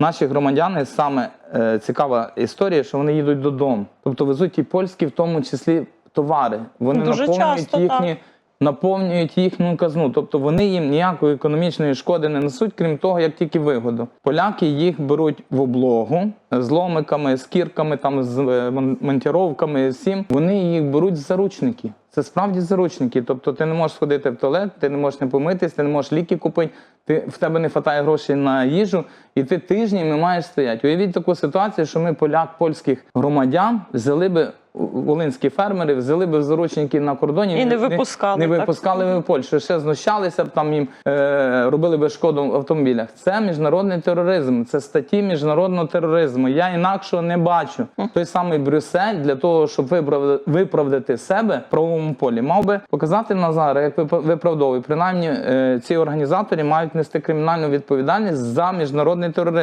Наші громадяни саме е, цікава історія, що вони їдуть додому. Тобто везуть і польські, в тому числі товари. Вони Дуже наповнюють часто, їхні. так. Наповнюють їхню казну, тобто вони їм ніякої економічної шкоди не несуть, крім того, як тільки вигоду. Поляки їх беруть в облогу з ломиками, з кірками, там з е, монтіровками, всім. Вони їх беруть заручники. Це справді заручники. Тобто ти не можеш сходити в туалет, ти не можеш не помитись, ти не можеш ліки купити, ти в тебе не вистачає грошей на їжу, і ти тижнями маєш стояти. Уявіть таку ситуацію, що ми поляк польських громадян взяли би. Волинські фермери взяли в заручники на кордоні І не випускали, не так? випускали в Польщу. Ще знущалися б там їм е, робили би шкоду в автомобілях. Це міжнародний тероризм, це статті міжнародного тероризму. Я інакшого не бачу. Той самий Брюссель для того, щоб виправдати, себе в правовому полі, мав би показати Назар, як вип- виправдовує. Принаймні, е, ці організатори мають нести кримінальну відповідальність за міжнародний тероризм.